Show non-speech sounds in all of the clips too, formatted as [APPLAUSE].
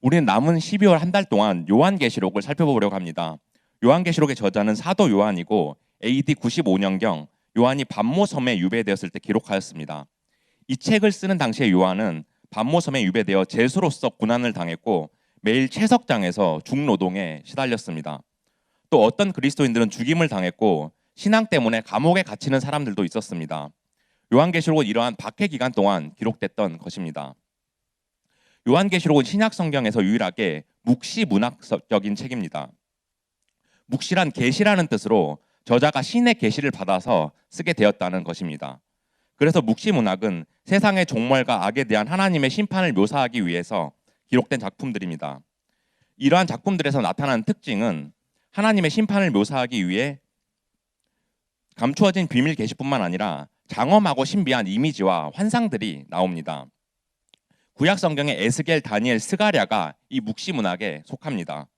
우리는 남은 12월 한 달 동안 요한계시록을 살펴보려고 합니다. 요한계시록의 저자는 사도 요한이고 AD 95년경 요한이 반모섬에 유배되었을 때 기록하였습니다. 이 책을 쓰는 당시에 요한은 반모섬에 유배되어 제수로서 고난을 당했고 매일 채석장에서 중노동에 시달렸습니다. 또 어떤 그리스도인들은 죽임을 당했고 신앙 때문에 감옥에 갇히는 사람들도 있었습니다. 요한계시록은 이러한 박해 기간 동안 기록됐던 것입니다. 요한계시록은 신약 성경에서 유일하게 묵시 문학적인 책입니다. 묵시란 계시라는 뜻으로 저자가 신의 계시를 받아서 쓰게 되었다는 것입니다. 그래서 묵시 문학은 세상의 종말과 악에 대한 하나님의 심판을 묘사하기 위해서 기록된 작품들입니다. 이러한 작품들에서 나타나는 특징은 하나님의 심판을 묘사하기 위해 감추어진 비밀 계시뿐만 아니라 장엄하고 신비한 이미지와 환상들이 나옵니다. 구약 성경의 에스겔, 다니엘, 스가랴가 이 묵시 문학에 속합니다.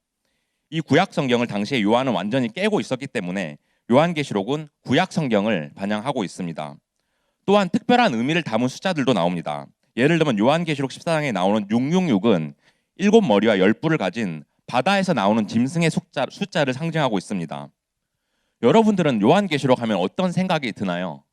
이 구약 성경을 당시에 요한은 완전히 깨고 있었기 때문에 요한계시록은 구약 성경을 반영하고 있습니다. 또한 특별한 의미를 담은 숫자들도 나옵니다. 예를 들면 요한계시록 14장에 나오는 666은 일곱 머리와 열 뿔을 가진 바다에서 나오는 짐승의 숫자, 숫자를 상징하고 있습니다. 여러분들은 요한계시록 하면 어떤 생각이 드나요?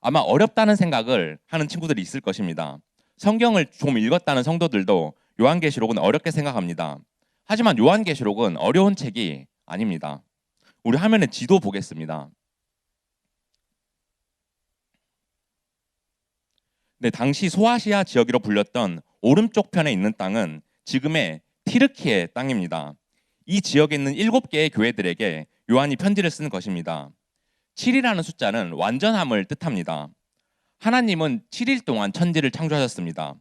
아마 어렵다는 생각을 하는 친구들이 있을 것입니다. 성경을 좀 읽었다는 성도들도 요한계시록은 어렵게 생각합니다. 하지만 요한계시록은 어려운 책이 아닙니다. 우리 화면에 지도 보겠습니다. 네, 당시 소아시아 지역이라 불렸던 오른쪽 편에 있는 땅은 지금의 티르키의 땅입니다. 이 지역에 있는 일곱 개의 교회들에게 요한이 편지를 쓴 것입니다. 7이라는 숫자는 완전함을 뜻합니다. 하나님은 7일 동안 천지를 창조하셨습니다.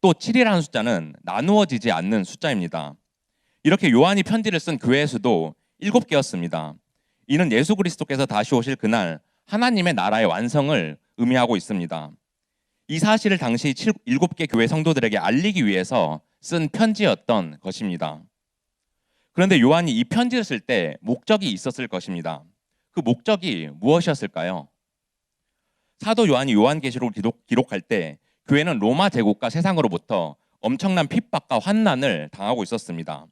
또 7이라는 숫자는 나누어지지 않는 숫자입니다. 이렇게 요한이 편지를 쓴 교회의 수도 7개였습니다. 이는 예수 그리스도께서 다시 오실 그날 하나님의 나라의 완성을 의미하고 있습니다. 이 사실을 당시 7개 교회 성도들에게 알리기 위해서 쓴 편지였던 것입니다. 그런데 요한이 이 편지를 쓸 때 목적이 있었을 것입니다. 그 목적이 무엇이었을까요? 사도 요한이 요한계시록을 기록, 기록 할 때 교회는 로마 제국과 세상으로부터 엄청난 핍박과 환난을 당하고 있었습니다.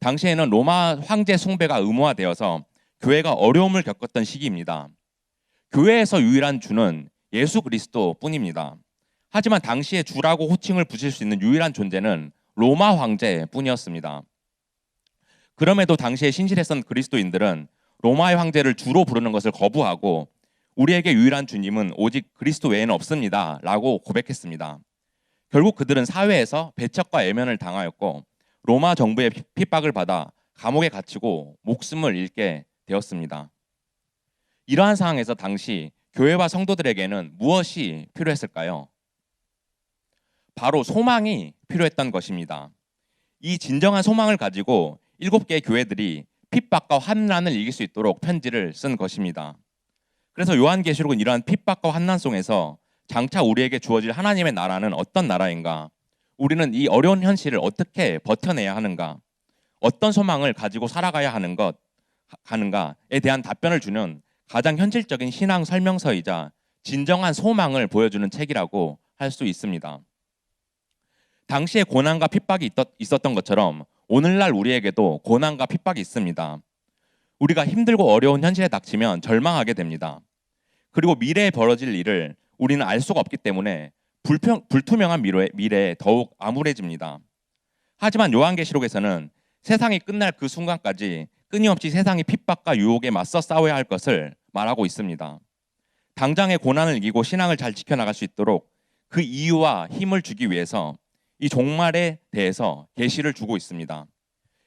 당시에는 로마 황제 숭배가 의무화되어서 교회가 어려움을 겪었던 시기입니다. 교회에서 유일한 주는 예수 그리스도 뿐입니다. 하지만 당시에 주라고 호칭을 붙일 수 있는 유일한 존재는 로마 황제 뿐이었습니다. 그럼에도 당시에 신실했던 그리스도인들은 로마의 황제를 주로 부르는 것을 거부하고 우리에게 유일한 주님은 오직 그리스도 외에는 없습니다. 라고 고백했습니다. 결국 그들은 사회에서 배척과 애면을 당하였고 로마 정부의 핍박을 받아 감옥에 갇히고 목숨을 잃게 되었습니다. 이러한 상황에서 당시 교회와 성도들에게는 무엇이 필요했을까요? 바로 소망이 필요했던 것입니다. 이 진정한 소망을 가지고 일곱 개의 교회들이 핍박과 환난을 이길 수 있도록 편지를 쓴 것입니다. 그래서 요한계시록은 이러한 핍박과 환난 속에서 장차 우리에게 주어질 하나님의 나라는 어떤 나라인가? 우리는 이 어려운 현실을 어떻게 버텨내야 하는가? 어떤 소망을 가지고 살아가야 하는 것 하는가에 대한 답변을 주는 가장 현실적인 신앙 설명서이자 진정한 소망을 보여주는 책이라고 할 수 있습니다. 당시에 고난과 핍박이 있었던 것처럼 오늘날 우리에게도 고난과 핍박이 있습니다. 우리가 힘들고 어려운 현실에 닥치면 절망하게 됩니다. 그리고 미래에 벌어질 일을 우리는 알 수가 없기 때문에 불평, 불투명한 미래, 미래에 더욱 암울해집니다. 하지만 요한계시록에서는 세상이 끝날 그 순간까지 끊임없이 세상의 핍박과 유혹에 맞서 싸워야 할 것을 말하고 있습니다. 당장의 고난을 이기고 신앙을 잘 지켜나갈 수 있도록 그 이유와 힘을 주기 위해서 이 종말에 대해서 계시를 주고 있습니다.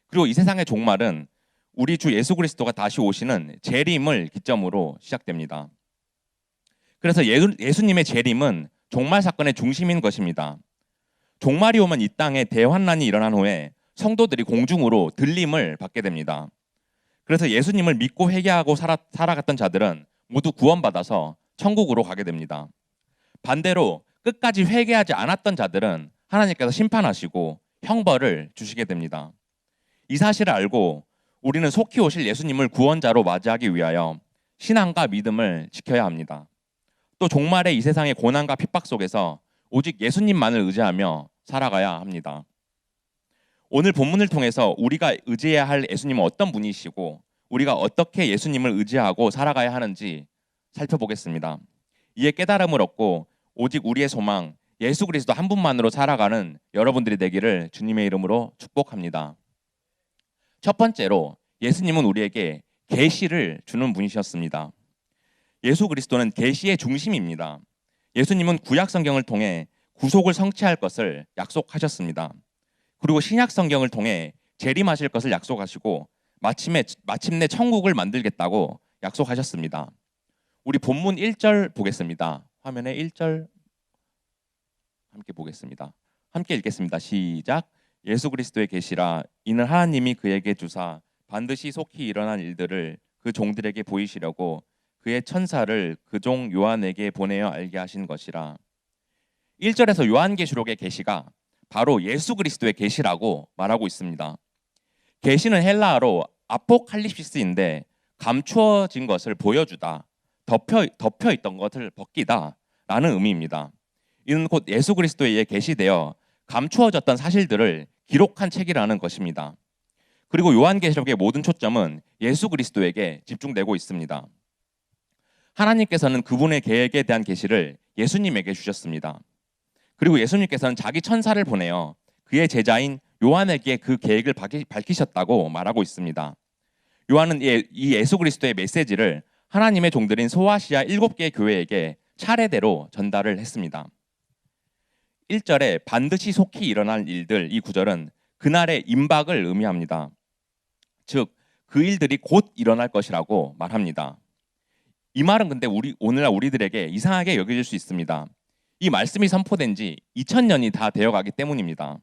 그리고 이 세상의 종말은 우리 주 예수 그리스도가 다시 오시는 재림을 기점으로 시작됩니다. 그래서 예수, 님의 재림은 종말 사건의 중심인 것입니다. 종말이 오면 이 땅에 대환란이 일어난 후에 성도들이 공중으로 들림을 받게 됩니다. 그래서 예수님을 믿고 회개하고 살아, 살아갔던 자들은 모두 구원받아서 천국으로 가게 됩니다. 반대로 끝까지 회개하지 않았던 자들은 하나님께서 심판하시고 형벌을 주시게 됩니다. 이 사실을 알고 우리는 속히 오실 예수님을 구원자로 맞이하기 위하여 신앙과 믿음을 지켜야 합니다. 또 종말의 이 세상의 고난과 핍박 속에서 오직 예수님만을 의지하며 살아가야 합니다. 오늘 본문을 통해서 우리가 의지해야 할 예수님은 어떤 분이시고 우리가 어떻게 예수님을 의지하고 살아가야 하는지 살펴보겠습니다. 이에 깨달음을 얻고 오직 우리의 소망 예수 그리스도 한 분만으로 살아가는 여러분들이 되기를 주님의 이름으로 축복합니다. 첫 번째로 예수님은 우리에게 계시를 주는 분이셨습니다. 예수 그리스도는 계시의 중심입니다. 예수님은 구약 성경을 통해 구속을 성취할 것을 약속하셨습니다. 그리고 신약 성경을 통해 재림하실 것을 약속하시고 마침내 마침내 천국을 만들겠다고 약속하셨습니다. 우리 본문 1절 보겠습니다. 화면에 1절 함께 보겠습니다. 함께 읽겠습니다. 시작. 예수 그리스도의 계시라 이는 하나님이 그에게 주사 반드시 속히 일어난 일들을 그 종들에게 보이시려고 그의 천사를 그 종 요한에게 보내어 알게 하신 것이라. 1절에서 요한계시록의 계시가 바로 예수 그리스도의 계시라고 말하고 있습니다. 계시는 헬라어로 아포칼립시스인데 감추어진 것을 보여주다, 덮여 덮여 있던 것을 벗기다 라는 의미입니다. 이는 곧 예수 그리스도에 의해 계시되어 감추어졌던 사실들을 기록한 책이라는 것입니다. 그리고 요한계시록의 모든 초점은 예수 그리스도에게 집중되고 있습니다. 하나님께서는 그분의 계획에 대한 계시를 예수님에게 주셨습니다. 그리고 예수님께서는 자기 천사를 보내어 그의 제자인 요한에게 그 계획을 밝히셨다고 말하고 있습니다. 요한은 이 예수 그리스도의 메시지를 하나님의 종들인 소아시아 일곱 개의 교회에게 차례대로 전달을 했습니다. 1절에 반드시 속히 일어날 일들 이 구절은 그날의 임박을 의미합니다. 즉 그 일들이 곧 일어날 것이라고 말합니다. 이 말은 근데 우리 오늘날 우리들에게 이상하게 여겨질 수 있습니다. 이 말씀이 선포된 지 2000년이 다 되어 가기 때문입니다.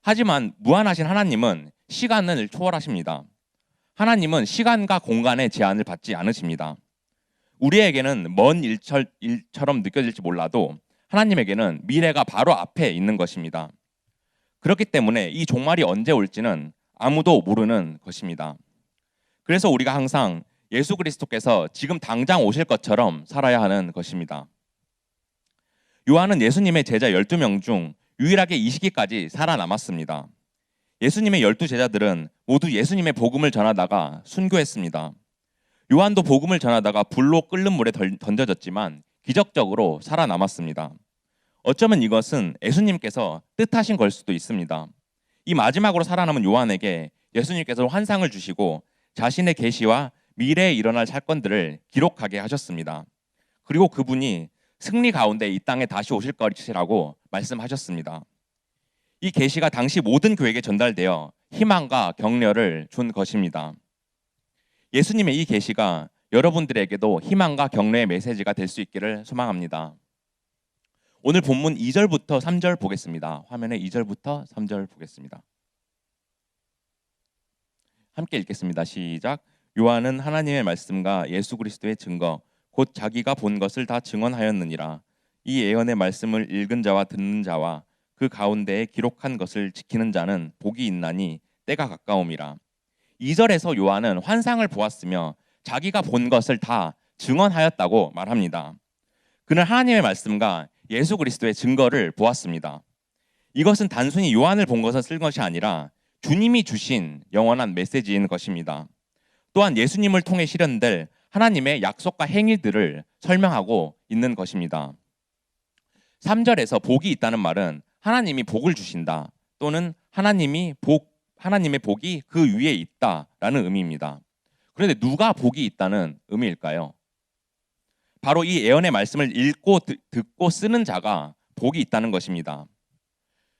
하지만 무한하신 하나님은 시간을 초월하십니다. 하나님은 시간과 공간의 제한을 받지 않으십니다. 우리에게는 먼 일철, 일처럼 느껴질지 몰라도 하나님에게는 미래가 바로 앞에 있는 것입니다. 그렇기 때문에 이 종말이 언제 올지는 아무도 모르는 것입니다. 그래서 우리가 항상 예수 그리스도께서 지금 당장 오실 것처럼 살아야 하는 것입니다. 요한은 예수님의 제자 12명 중 유일하게 이 시기까지 살아남았습니다. 예수님의 열두 제자들은 모두 예수님의 복음을 전하다가 순교했습니다. 요한도 복음을 전하다가 불로 끓는 물에 던져졌지만 기적적으로 살아남았습니다. 어쩌면 이것은 예수님께서 뜻하신 걸 수도 있습니다. 이 마지막으로 살아남은 요한에게 예수님께서 환상을 주시고 자신의 계시와 미래에 일어날 사건들을 기록하게 하셨습니다. 그리고 그분이 승리 가운데 이 땅에 다시 오실 것이라고 말씀하셨습니다. 이 계시가 당시 모든 교회에게 전달되어 희망과 격려를 준 것입니다. 예수님의 이 계시가 여러분들에게도 희망과 격려의 메시지가 될 수 있기를 소망합니다. 오늘 본문 2절부터 3절 보겠습니다. 화면에 2절부터 3절 보겠습니다. 함께 읽겠습니다. 시작. 요한은 하나님의 말씀과 예수 그리스도의 증거 곧 자기가 본 것을 다 증언하였느니라. 이 예언의 말씀을 읽은 자와 듣는 자와 그 가운데에 기록한 것을 지키는 자는 복이 있나니 때가 가까움이라. 2절에서 요한은 환상을 보았으며 자기가 본 것을 다 증언하였다고 말합니다. 그는 하나님의 말씀과 예수 그리스도의 증거를 보았습니다. 이것은 단순히 요한을 본 것을 쓴 것이 아니라 주님이 주신 영원한 메시지인 것입니다. 또한 예수님을 통해 실현될 하나님의 약속과 행위들을 설명하고 있는 것입니다. 3절에서 복이 있다는 말은 하나님이 복을 주신다 또는 하나님이 복 하나님의 복이 그 위에 있다라는 의미입니다. 그런데 누가 복이 있다는 의미일까요? 바로 이 예언의 말씀을 읽고 듣고 쓰는 자가 복이 있다는 것입니다.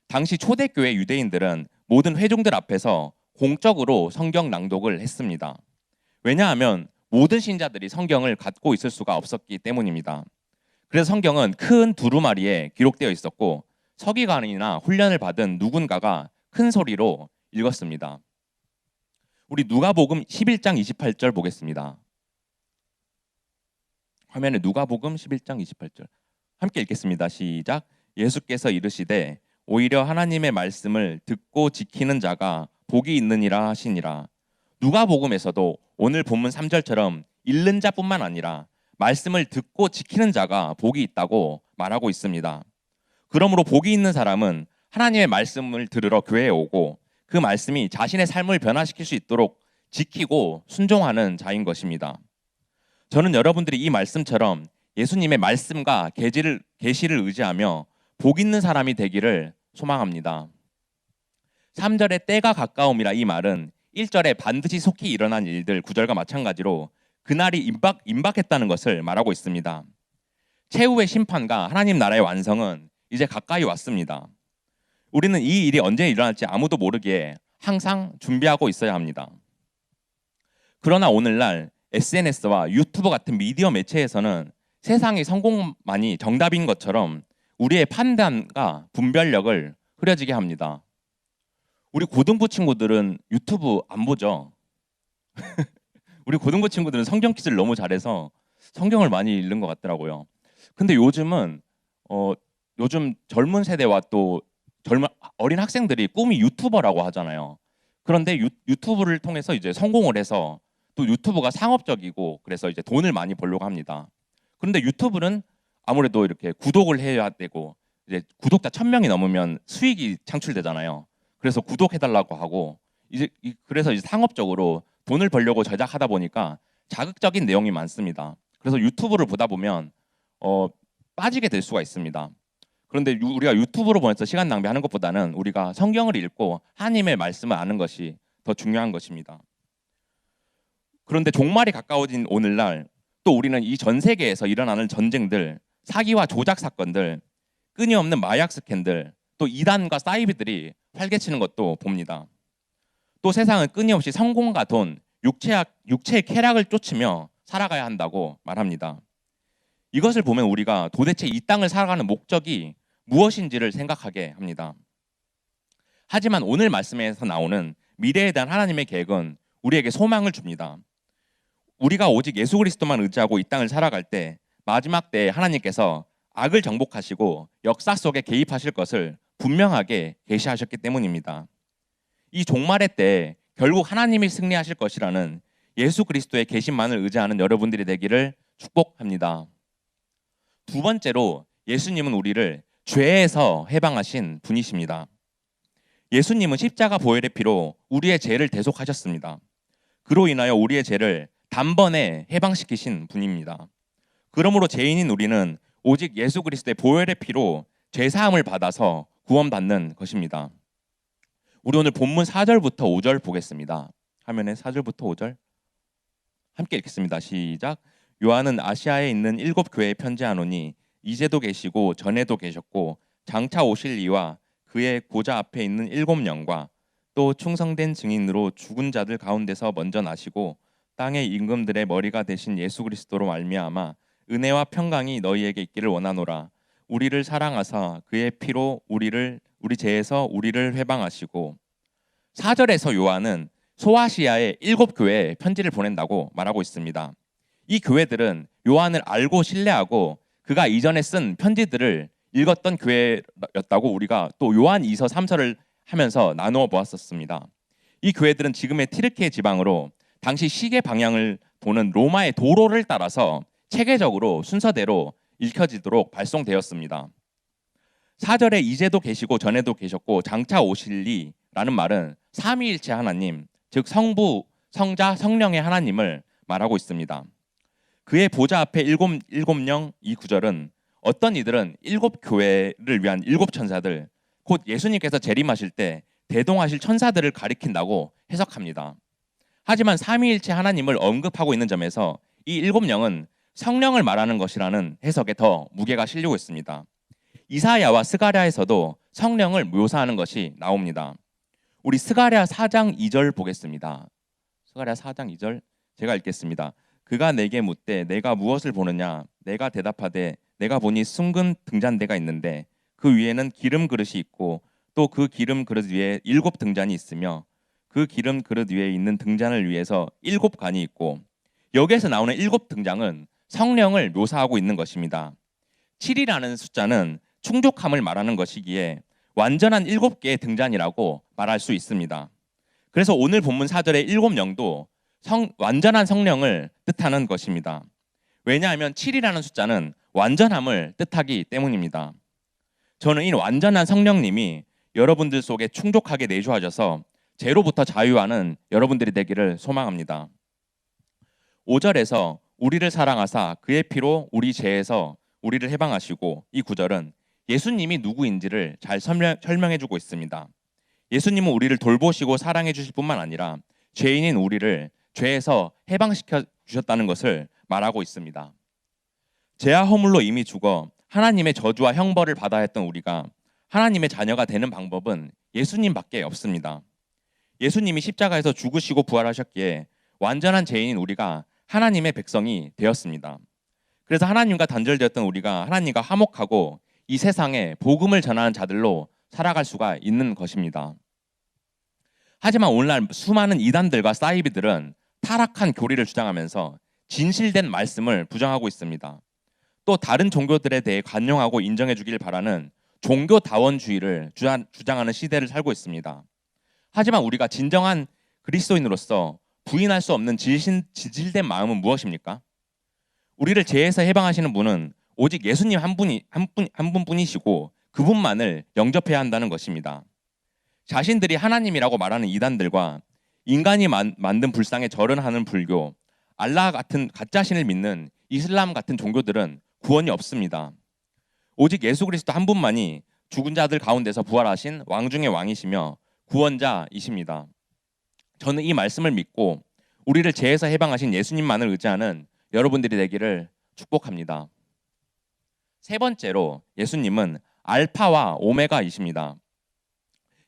당시 초대교회 유대인들은 모든 회중들 앞에서 공적으로 성경 낭독을 했습니다. 왜냐하면 모든 신자들이 성경을 갖고 있을 수가 없었기 때문입니다. 그래서 성경은 큰 두루마리에 기록되어 있었고 서기관이나 훈련을 받은 누군가가 큰 소리로 읽었습니다. 우리 누가복음 11장 28절 보겠습니다. 화면에 누가복음 11장 28절 함께 읽겠습니다. 시작. 예수께서 이르시되 오히려 하나님의 말씀을 듣고 지키는 자가 복이 있느니라 하시니라. 누가복음에서도 오늘 본문 3절처럼 읽는 자뿐만 아니라 말씀을 듣고 지키는 자가 복이 있다고 말하고 있습니다. 그러므로 복이 있는 사람은 하나님의 말씀을 들으러 교회에 오고 그 말씀이 자신의 삶을 변화시킬 수 있도록 지키고 순종하는 자인 것입니다. 저는 여러분들이 이 말씀처럼 예수님의 말씀과 계시를, 계시를 의지하며 복 있는 사람이 되기를 소망합니다. 3절의 때가 가까움이라 이 말은 1절에 반드시 속히 일어난 일들 9절과 마찬가지로 그날이 임박, 임박했다는 것을 말하고 있습니다. 최후의 심판과 하나님 나라의 완성은 이제 가까이 왔습니다. 우리는 이 일이 언제 일어날지 아무도 모르기에 항상 준비하고 있어야 합니다. 그러나 오늘날 SNS와 유튜브 같은 미디어 매체에서는 세상의 성공만이 정답인 것처럼 우리의 판단과 분별력을 흐려지게 합니다. 우리 고등부 친구들은 유튜브 안 보죠. [LAUGHS] 우리 고등부 친구들은 성경 퀴즈를 너무 잘해서 성경을 많이 읽는 것 같더라고요. 근데 요즘은 어, 요즘 젊은 세대와 또 젊은 어린 학생들이 꿈이 유튜버라고 하잖아요. 그런데 유, 유튜브를 통해서 이제 성공을 해서 또 유튜브가 상업적이고 그래서 이제 돈을 많이 벌려고 합니다. 그런데 유튜브는 아무래도 이렇게 구독을 해야 되고 이제 구독자 천 명이 넘으면 수익이 창출되잖아요. 그래서 구독해달라고 하고 이제 이- 그래서 이제 상업적으로 돈을 벌려고 제작하다 보니까 자극적인 내용이 많습니다. 그래서 유튜브를 보다 보면 어, 빠지게 될 수가 있습니다. 그런데 유- 우리가 유튜브로 보내서 시간 낭비하는 것보다는 우리가 성경을 읽고 하나님의 말씀을 아는 것이 더 중요한 것입니다. 그런데 종말이 가까워진 오늘날 또 우리는 이 전 세계에서 일어나는 전쟁들, 사기와 조작 사건들, 끊임없는 마약 스캔들, 또 이단과 사이비들이 활개치는 것도 봅니다. 또 세상은 끊임없이 성공과 돈, 육체학, 육체의 쾌락을 쫓으며 살아가야 한다고 말합니다. 이것을 보면 우리가 도대체 이 땅을 살아가는 목적이 무엇인지를 생각하게 합니다. 하지만 오늘 말씀에서 나오는 미래에 대한 하나님의 계획은 우리에게 소망을 줍니다. 우리가 오직 예수 그리스도만 의지하고 이 땅을 살아갈 때 마지막 때에 하나님께서 악을 정복하시고 역사 속에 개입하실 것을 분명하게 계시하셨기 때문입니다. 이 종말의 때 결국 하나님이 승리하실 것이라는 예수 그리스도의 계심만을 의지하는 여러분들이 되기를 축복합니다. 두 번째로 예수님은 우리를 죄에서 해방하신 분이십니다. 예수님은 십자가 보혈의 피로 우리의 죄를 대속하셨습니다. 그로 인하여 우리의 죄를 단번에 해방시키신 분입니다. 그러므로 죄인인 우리는 오직 예수 그리스도의 보혈의 피로 죄 사함을 받아서 구원받는 것입니다. 우리 오늘 본문 4절부터 5절 보겠습니다. 화면에 4절부터 5절 함께 읽겠습니다. 시작. 요한은 아시아에 있는 일곱 교회에 편지하노니 이제도 계시고 전에도 계셨고 장차 오실 이와 그의 고자 앞에 있는 일곱 영과 또 충성된 증인으로 죽은 자들 가운데서 먼저 나시고 땅의 임금들의 머리가 되신 예수 그리스도로 말미암아 은혜와 평강이 너희에게 있기를 원하노라. 우리를 사랑하사 그의 피로 우리를 우리 죄에서 우리를 회방하시고 4절에서 요한은 소아시아의 일곱 교회에 편지를 보낸다고 말하고 있습니다. 이 교회들은 요한을 알고 신뢰하고 그가 이전에 쓴 편지들을 읽었던 교회였다고 우리가 또 요한 2서 3서를 하면서 나누어 보았었습니다. 이 교회들은 지금의 티르키예 지방으로 당시 시계 방향을 도는 로마의 도로를 따라서 체계적으로 순서대로 읽혀지도록 발송되었습니다. 4절에 이제도 계시고 전에도 계셨고 장차 오실리라는 말은 삼위일체 하나님, 즉 성부, 성자, 성령의 하나님을 말하고 있습니다. 그의 보좌 앞에 일곱 일곱령 이 구절은 어떤 이들은 일곱 교회를 위한 일곱 천사들, 곧 예수님께서 재림하실 때 대동하실 천사들을 가리킨다고 해석합니다. 하지만 삼위일체 하나님을 언급하고 있는 점에서 이 일곱 영은 성령을 말하는 것이라는 해석에 더 무게가 실리고 있습니다. 이사야와 스가랴에서도 성령을 묘사하는 것이 나옵니다. 우리 스가랴 4장 2절 보겠습니다. 스가랴 4장 2절 제가 읽겠습니다. 그가 내게 묻되 내가 무엇을 보느냐 내가 대답하되 내가 보니 숭근 등잔대가 있는데 그 위에는 기름 그릇이 있고 또 그 기름 그릇 위에 일곱 등잔이 있으며 그 기름 그릇 위에 있는 등잔을 위해서 일곱 간이 있고 여기에서 나오는 일곱 등장은 성령을 묘사하고 있는 것입니다. 7이라는 숫자는 충족함을 말하는 것이기에 완전한 일곱 개의 등잔이라고 말할 수 있습니다. 그래서 오늘 본문 4절의 일곱 영도 성, 완전한 성령을 뜻하는 것입니다. 왜냐하면 7이라는 숫자는 완전함을 뜻하기 때문입니다. 저는 이 완전한 성령님이 여러분들 속에 충족하게 내주하셔서 죄로부터 자유하는 여러분들이 되기를 소망합니다. 5절에서 우리를 사랑하사 그의 피로 우리 죄에서 우리를 해방하시고 이 구절은 예수님이 누구인지를 잘 설명, 설명해 주고 있습니다. 예수님은 우리를 돌보시고 사랑해 주실 뿐만 아니라 죄인인 우리를 죄에서 해방시켜 주셨다는 것을 말하고 있습니다. 죄와 허물로 이미 죽어 하나님의 저주와 형벌을 받아야 했던 우리가 하나님의 자녀가 되는 방법은 예수님밖에 없습니다. 예수님이 십자가에서 죽으시고 부활하셨기에 완전한 죄인인 우리가 하나님의 백성이 되었습니다. 그래서 하나님과 단절되었던 우리가 하나님과 화목하고 이 세상에 복음을 전하는 자들로 살아갈 수가 있는 것입니다. 하지만 오늘날 수많은 이단들과 사이비들은 타락한 교리를 주장하면서 진실된 말씀을 부정하고 있습니다. 또 다른 종교들에 대해 관용하고 인정해 주길 바라는 종교 다원주의를 주장하는 시대를 살고 있습니다. 하지만 우리가 진정한 그리스도인으로서 부인할 수 없는 진실, 진실된 마음은 무엇입니까? 우리를 죄에서 해방하시는 분은 오직 예수님 한 분이 한 분 한 분뿐이시고 그분만을 영접해야 한다는 것입니다. 자신들이 하나님이라고 말하는 이단들과 인간이 만, 만든 불상에 절은 하는 불교, 알라 같은 가짜 신을 믿는 이슬람 같은 종교들은 구원이 없습니다. 오직 예수 그리스도 한 분만이 죽은 자들 가운데서 부활하신 왕 중의 왕이시며 구원자이십니다. 저는 이 말씀을 믿고 우리를 죄에서 해방하신 예수님만을 의지하는 여러분들이 되기를 축복합니다. 세 번째로 예수님은 알파와 오메가이십니다.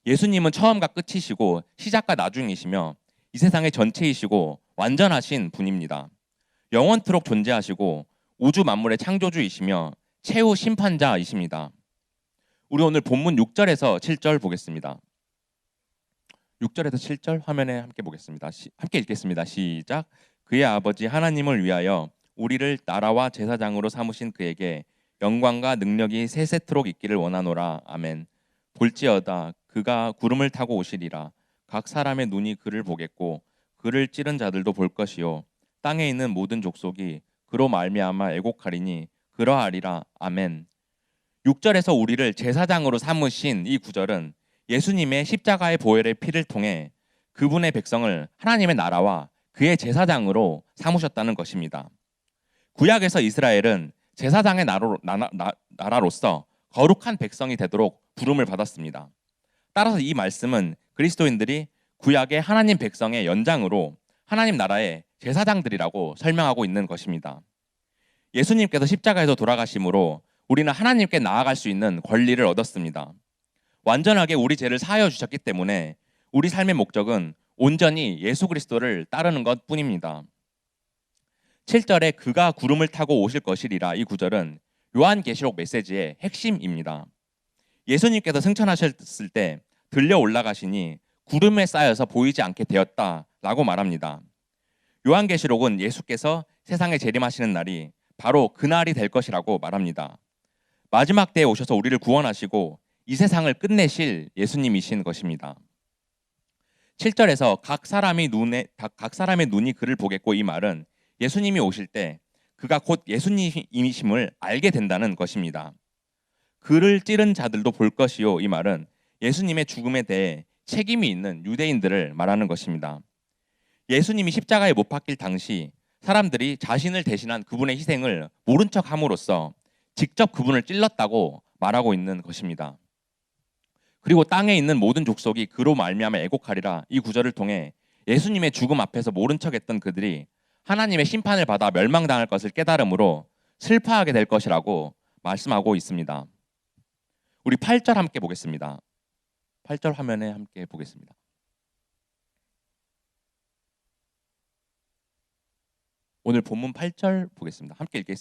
예수님은 처음과 끝이시고 시작과 나중이시며 이 세상의 전체이시고 완전하신 분입니다. 영원토록 존재하시고 우주 만물의 창조주이시며 최후 심판자이십니다. 우리 오늘 본문 6절에서 7절 보겠습니다. 6절에서 7절 화면에 함께 보겠습니다. 시, 함께 읽겠습니다. 시작. 그의 아버지 하나님을 위하여 우리를 나라와 제사장으로 삼으신 그에게 영광과 능력이 세세토록 있기를 원하노라. 아멘. 볼지어다 그가 구름을 타고 오시리라. 각 사람의 눈이 그를 보겠고 그를 찌른 자들도 볼 것이요 땅에 있는 모든 족속이 그로 말미암아 애곡하리니 그러하리라. 아멘. 6절에서 우리를 제사장으로 삼으신 이 구절은 예수님의 십자가의 보혈의 피를 통해 그분의 백성을 하나님의 나라와 그의 제사장으로 삼으셨다는 것입니다. 구약에서 이스라엘은 제사장의 나로, 나, 나, 나라로서 거룩한 백성이 되도록 부름을 받았습니다. 따라서 이 말씀은 그리스도인들이 구약의 하나님 백성의 연장으로 하나님 나라의 제사장들이라고 설명하고 있는 것입니다. 예수님께서 십자가에서 돌아가심으로 우리는 하나님께 나아갈 수 있는 권리를 얻었습니다. 완전하게 우리 죄를 사하여 주셨기 때문에 우리 삶의 목적은 온전히 예수 그리스도를 따르는 것 뿐입니다. 7절에 그가 구름을 타고 오실 것이리라 이 구절은 요한계시록 메시지의 핵심입니다. 예수님께서 승천하셨을 때 들려 올라가시니 구름에 쌓여서 보이지 않게 되었다라고 말합니다. 요한계시록은 예수께서 세상에 재림하시는 날이 바로 그날이 될 것이라고 말합니다. 마지막 때에 오셔서 우리를 구원하시고 이 세상을 끝내실 예수님이신 것입니다. 7절에서 각 사람이 눈에 각 사람의 눈이 그를 보겠고 이 말은 예수님이 오실 때 그가 곧 예수님이심을 알게 된다는 것입니다. 그를 찌른 자들도 볼 것이요 이 말은 예수님의 죽음에 대해 책임이 있는 유대인들을 말하는 것입니다. 예수님이 십자가에 못 박힐 당시 사람들이 자신을 대신한 그분의 희생을 모른 척 함으로써 직접 그분을 찔렀다고 말하고 있는 것입니다. 그리고 땅에 있는 모든 족속이 그로 말미암아 애곡하리라 이 구절을 통해 예수님의 죽음 앞에서 모른 척했던 그들이 하나님의 심판을 받아 멸망당할 것을 깨달음으로 슬퍼하게 될 것이라고 말씀하고 있습니다. 우리 8절 함께 보겠습니다. 8절 화면에 함께 보겠습니다. 오늘 본문 8절 보겠습니다. 함께 읽겠,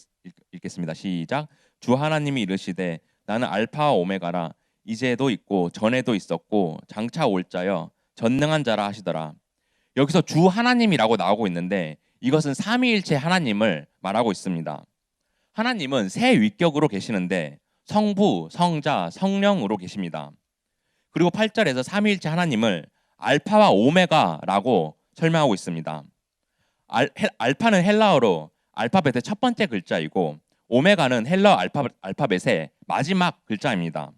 읽겠습니다. 시작. 주 하나님이 이르시되 나는 알파와 오메가라 이제도 있고 전에도 있었고 장차 올 자여 전능한 자라 하시더라. 여기서 주 하나님이라고 나오고 있는데 이것은 삼위일체 하나님을 말하고 있습니다. 하나님은 새 위격으로 계시는데 성부, 성자, 성령으로 계십니다. 그리고 8절에서 삼위일체 하나님을 알파와 오메가라고 설명하고 있습니다. 알, 알파는 헬라어로 알파벳의 첫 번째 글자이고 오메가는 헬라어 알파, 알파벳의 마지막 글자입니다.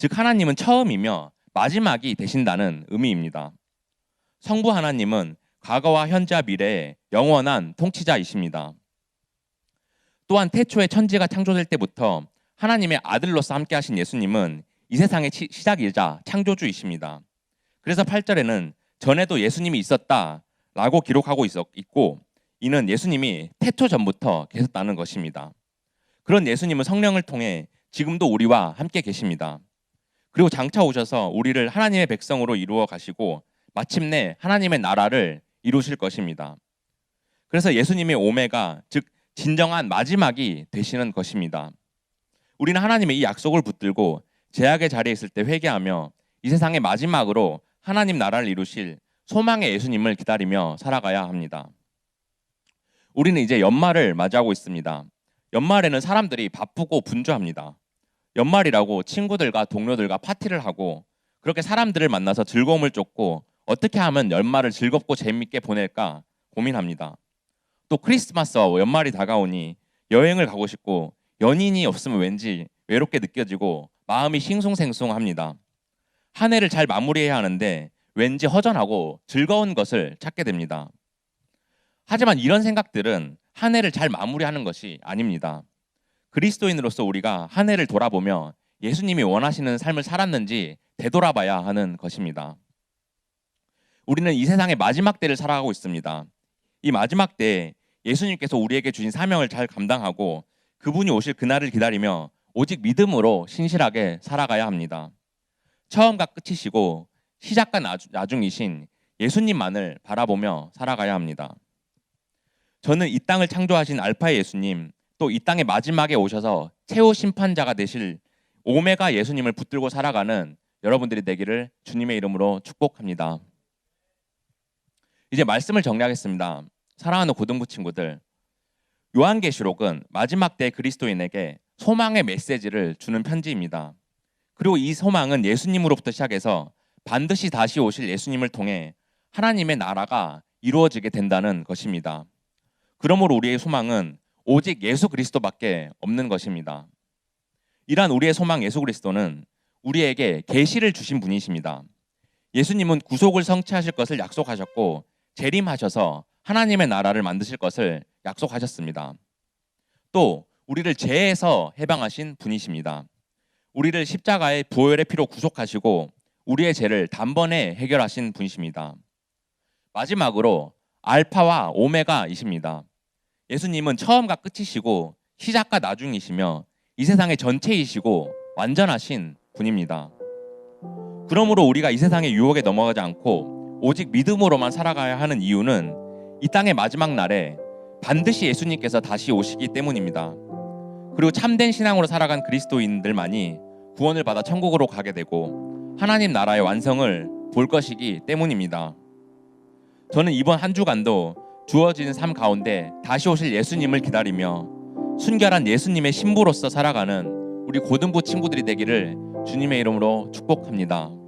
즉 하나님은 처음이며 마지막이 되신다는 의미입니다. 성부 하나님은 과거와 현재와 미래의 영원한 통치자이십니다. 또한 태초에 천지가 창조될 때부터 하나님의 아들로서 함께 하신 예수님은 이 세상의 치- 시작이자 창조주이십니다. 그래서 8절에는 전에도 예수님이 있었다 라고 기록하고 있었, 있고 이는 예수님이 태초 전부터 계셨다는 것입니다. 그런 예수님은 성령을 통해 지금도 우리와 함께 계십니다. 그리고 장차 오셔서 우리를 하나님의 백성으로 이루어 가시고 마침내 하나님의 나라를 이루실 것입니다. 그래서 예수님의 오메가 즉 진정한 마지막이 되시는 것입니다. 우리는 하나님의 이 약속을 붙들고 제약의 자리에 있을 때 회개하며 이 세상의 마지막으로 하나님 나라를 이루실 소망의 예수님을 기다리며 살아가야 합니다. 우리는 이제 연말을 맞이하고 있습니다. 연말에는 사람들이 바쁘고 분주합니다. 연말이라고 친구들과 동료들과 파티를 하고 그렇게 사람들을 만나서 즐거움을 쫓고 어떻게 하면 연말을 즐겁고 재밌게 보낼까 고민합니다. 또 크리스마스와 연말이 다가오니 여행을 가고 싶고 연인이 없으면 왠지 외롭게 느껴지고 마음이 싱숭생숭합니다. 한 해를 잘 마무리해야 하는데 왠지 허전하고 즐거운 것을 찾게 됩니다. 하지만 이런 생각들은 한 해를 잘 마무리하는 것이 아닙니다. 그리스도인으로서 우리가 한 해를 돌아보며 예수님이 원하시는 삶을 살았는지 되돌아봐야 하는 것입니다. 우리는 이 세상의 마지막 때를 살아가고 있습니다. 이 마지막 때 예수님께서 우리에게 주신 사명을 잘 감당하고 그분이 오실 그날을 기다리며 오직 믿음으로 신실하게 살아가야 합니다. 처음과 끝이시고 시작과 나중, 이신 예수님만을 바라보며 살아가야 합니다. 저는 이 땅을 창조하신 알파의 예수님, 또 이 땅의 마지막에 오셔서 최후 심판자가 되실 오메가 예수님을 붙들고 살아가는 여러분들이 되기를 주님의 이름으로 축복합니다. 이제 말씀을 정리하겠습니다. 사랑하는 고등부 친구들, 요한계시록은 마지막 때 그리스도인에게 소망의 메시지를 주는 편지입니다. 그리고 이 소망은 예수님으로부터 시작해서 반드시 다시 오실 예수님을 통해 하나님의 나라가 이루어지게 된다는 것입니다. 그러므로 우리의 소망은 오직 예수 그리스도밖에 없는 것입니다. 이러한 우리의 소망 예수 그리스도는 우리에게 계시를 주신 분이십니다. 예수님은 구속을 성취하실 것을 약속하셨고 재림하셔서 하나님의 나라를 만드실 것을 약속하셨습니다. 또 우리를 죄에서 해방하신 분이십니다. 우리를 십자가의 부활의 피로 구속하시고 우리의 죄를 단번에 해결하신 분이십니다. 마지막으로 알파와 오메가이십니다. 예수님은 처음과 끝이시고 시작과 나중이시며 이 세상의 전체이시고 완전하신 분입니다. 그러므로 우리가 이 세상의 유혹에 넘어가지 않고 오직 믿음으로만 살아가야 하는 이유는 이 땅의 마지막 날에 반드시 예수님께서 다시 오시기 때문입니다. 그리고 참된 신앙으로 살아간 그리스도인들만이 구원을 받아 천국으로 가게 되고 하나님 나라의 완성을 볼 것이기 때문입니다. 저는 이번 한 주간도 주어진 삶 가운데 다시 오실 예수님을 기다리며 순결한 예수님의 신부로서 살아가는 우리 고등부 친구들이 되기를 주님의 이름으로 축복합니다.